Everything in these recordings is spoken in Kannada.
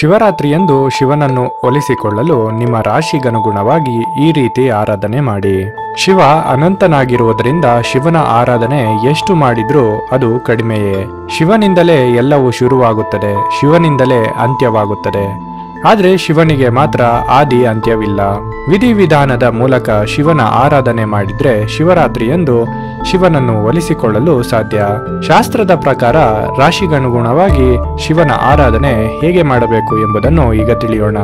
ಶಿವರಾತ್ರಿಯಂದು ಶಿವನನ್ನು ಒಲಿಸಿಕೊಳ್ಳಲು ನಿಮ್ಮ ರಾಶಿಗನುಗುಣವಾಗಿ ಈ ರೀತಿ ಆರಾಧನೆ ಮಾಡಿ. ಶಿವ ಅನಂತನಾಗಿರುವುದರಿಂದ ಶಿವನ ಆರಾಧನೆ ಎಷ್ಟು ಮಾಡಿದ್ರೂ ಅದು ಕಡಿಮೆಯೇ. ಶಿವನಿಂದಲೇ ಎಲ್ಲವೂ ಶುರುವಾಗುತ್ತದೆ. ಶಿವನಿಂದಲೇ ಅಂತ್ಯವಾಗುತ್ತದೆ. ಆದರೆ ಶಿವನಿಗೆ ಮಾತ್ರ ಆದಿ ಅಂತ್ಯವಿಲ್ಲ. ವಿಧಿವಿಧಾನದ ಮೂಲಕ ಶಿವನ ಆರಾಧನೆ ಮಾಡಿದ್ರೆ ಶಿವರಾತ್ರಿಯಂದು ಶಿವನನ್ನು ಒಲಿಸಿಕೊಳ್ಳಲು ಸಾಧ್ಯ. ಶಾಸ್ತ್ರದ ಪ್ರಕಾರ ರಾಶಿಗನುಗುಣವಾಗಿ ಶಿವನ ಆರಾಧನೆ ಹೇಗೆ ಮಾಡಬೇಕು ಎಂಬುದನ್ನು ಈಗ ತಿಳಿಯೋಣ.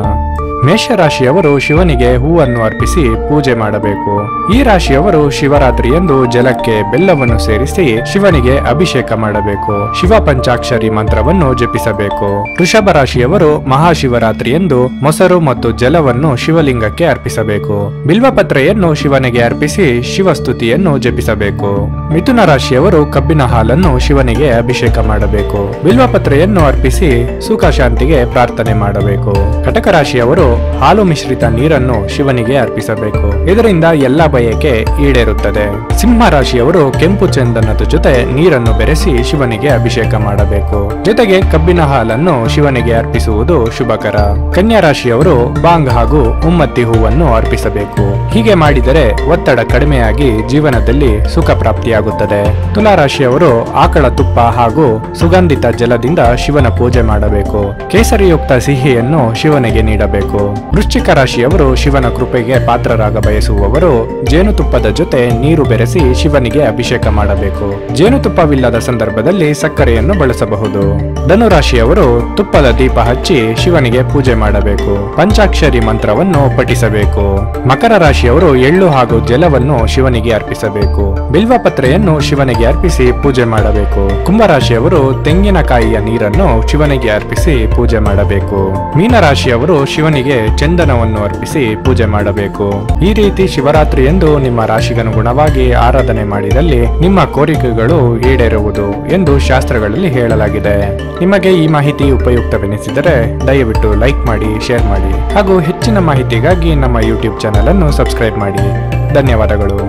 ಮೇಷರಾಶಿಯವರು ಶಿವನಿಗೆ ಹೂವನ್ನು ಅರ್ಪಿಸಿ ಪೂಜೆ ಮಾಡಬೇಕು. ಈ ರಾಶಿಯವರು ಶಿವರಾತ್ರಿಯಂದು ಜಲಕ್ಕೆ ಬೆಲ್ಲವನ್ನು ಸೇರಿಸಿ ಶಿವನಿಗೆ ಅಭಿಷೇಕ ಮಾಡಬೇಕು. ಶಿವ ಪಂಚಾಕ್ಷರಿ ಮಂತ್ರವನ್ನು ಜಪಿಸಬೇಕು. ವೃಷಭ ರಾಶಿಯವರು ಮಹಾಶಿವರಾತ್ರಿಯಂದು ಮೊಸರು ಮತ್ತು ಜಲವನ್ನು ಶಿವಲಿಂಗಕ್ಕೆ ಅರ್ಪಿಸಬೇಕು. ಬಿಲ್ವಪತ್ರೆಯನ್ನು ಶಿವನಿಗೆ ಅರ್ಪಿಸಿ ಶಿವಸ್ತುತಿಯನ್ನು ಜಪಿಸಬೇಕು. ಮಿಥುನ ರಾಶಿಯವರು ಕಬ್ಬಿನ ಹಾಲನ್ನು ಶಿವನಿಗೆ ಅಭಿಷೇಕ ಮಾಡಬೇಕು. ಬಿಲ್ವಪತ್ರೆಯನ್ನು ಅರ್ಪಿಸಿ ಸುಖ ಶಾಂತಿಗೆ ಪ್ರಾರ್ಥನೆ ಮಾಡಬೇಕು. ಕಟಕ ರಾಶಿಯವರು Pero ಹಾಲು ಮಿಶ್ರಿತ ನೀರನ್ನು ಶಿವನಿಗೆ ಅರ್ಪಿಸಬೇಕು. ಇದರಿಂದ ಎಲ್ಲ ಬಯಕೆ ಈಡೇರುತ್ತದೆ. ಸಿಂಹ ರಾಶಿಯವರು ಕೆಂಪು ಚಂದನದ ಜೊತೆ ನೀರನ್ನು ಬೆರೆಸಿ ಶಿವನಿಗೆ ಅಭಿಷೇಕ ಮಾಡಬೇಕು. ಜೊತೆಗೆ ಕಬ್ಬಿನ ಹಾಲನ್ನು ಶಿವನಿಗೆ ಅರ್ಪಿಸುವುದು ಶುಭಕರ. ಕನ್ಯಾ ರಾಶಿಯವರು ಬಾಂಗ್ ಹಾಗೂ ಉಮ್ಮತ್ತಿ ಹೂವನ್ನು ಅರ್ಪಿಸಬೇಕು. ಹೀಗೆ ಮಾಡಿದರೆ ಒತ್ತಡ ಕಡಿಮೆಯಾಗಿ ಜೀವನದಲ್ಲಿ ಸುಖ ಪ್ರಾಪ್ತಿಯಾಗುತ್ತದೆ. ತುಲಾ ರಾಶಿಯವರು ಆಕಳ ತುಪ್ಪ ಹಾಗೂ ಸುಗಂಧಿತ ಜಲದಿಂದ ಶಿವನ ಪೂಜೆ ಮಾಡಬೇಕು. ಕೇಸರಿಯುಕ್ತ ಸಿಹಿಯನ್ನು ಶಿವನಿಗೆ ನೀಡಬೇಕು. ವೃಶ್ಚಿಕ ರಾಶಿಯವರು ಶಿವನ ಕೃಪೆಗೆ ಪಾತ್ರರಾಗ ಬಯಸುವವರು ಜೇನುತುಪ್ಪದ ಜೊತೆ ನೀರು ಬೆರೆಸಿ ಶಿವನಿಗೆ ಅಭಿಷೇಕ ಮಾಡಬೇಕು. ಜೇನುತುಪ್ಪವಿಲ್ಲದ ಸಂದರ್ಭದಲ್ಲಿ ಸಕ್ಕರೆಯನ್ನು ಬಳಸಬಹುದು. ಧನುರಾಶಿಯವರು ತುಪ್ಪದ ದೀಪ ಹಚ್ಚಿ ಶಿವನಿಗೆ ಪೂಜೆ ಮಾಡಬೇಕು. ಪಂಚಾಕ್ಷರಿ ಮಂತ್ರವನ್ನು ಪಠಿಸಬೇಕು. ಮಕರ ರಾಶಿಯವರು ಎಳ್ಳು ಹಾಗೂ ಜಲವನ್ನು ಶಿವನಿಗೆ ಅರ್ಪಿಸಬೇಕು. ಬಿಲ್ವಪತ್ರೆಯನ್ನು ಶಿವನಿಗೆ ಅರ್ಪಿಸಿ ಪೂಜೆ ಮಾಡಬೇಕು. ಕುಂಭರಾಶಿಯವರು ತೆಂಗಿನಕಾಯಿಯ ನೀರನ್ನು ಶಿವನಿಗೆ ಅರ್ಪಿಸಿ ಪೂಜೆ ಮಾಡಬೇಕು. ಮೀನರಾಶಿಯವರು ಶಿವನಿಗೆ ಚಂದನವನ್ನು ಅರ್ಪಿಸಿ ಪೂಜೆ ಮಾಡಬೇಕು. ಈ ರೀತಿ ಶಿವರಾತ್ರಿ ಎಂದು ನಿಮ್ಮ ರಾಶಿಗನುಗುಣವಾಗಿ ಆರಾಧನೆ ಮಾಡಿದಲ್ಲಿ ನಿಮ್ಮ ಕೋರಿಕೆಗಳು ಈಡೇರುವುದು ಎಂದು ಶಾಸ್ತ್ರಗಳಲ್ಲಿ ಹೇಳಲಾಗಿದೆ. ನಿಮಗೆ ಈ ಮಾಹಿತಿ ಉಪಯುಕ್ತವೆನಿಸಿದರೆ ದಯವಿಟ್ಟು ಲೈಕ್ ಮಾಡಿ, ಶೇರ್ ಮಾಡಿ ಹಾಗೂ ಹೆಚ್ಚಿನ ಮಾಹಿತಿಗಾಗಿ ನಮ್ಮ ಯೂಟ್ಯೂಬ್ ಚಾನಲ್ ಅನ್ನು ಸಬ್ಸ್ಕ್ರೈಬ್ ಮಾಡಿ. ಧನ್ಯವಾದಗಳು.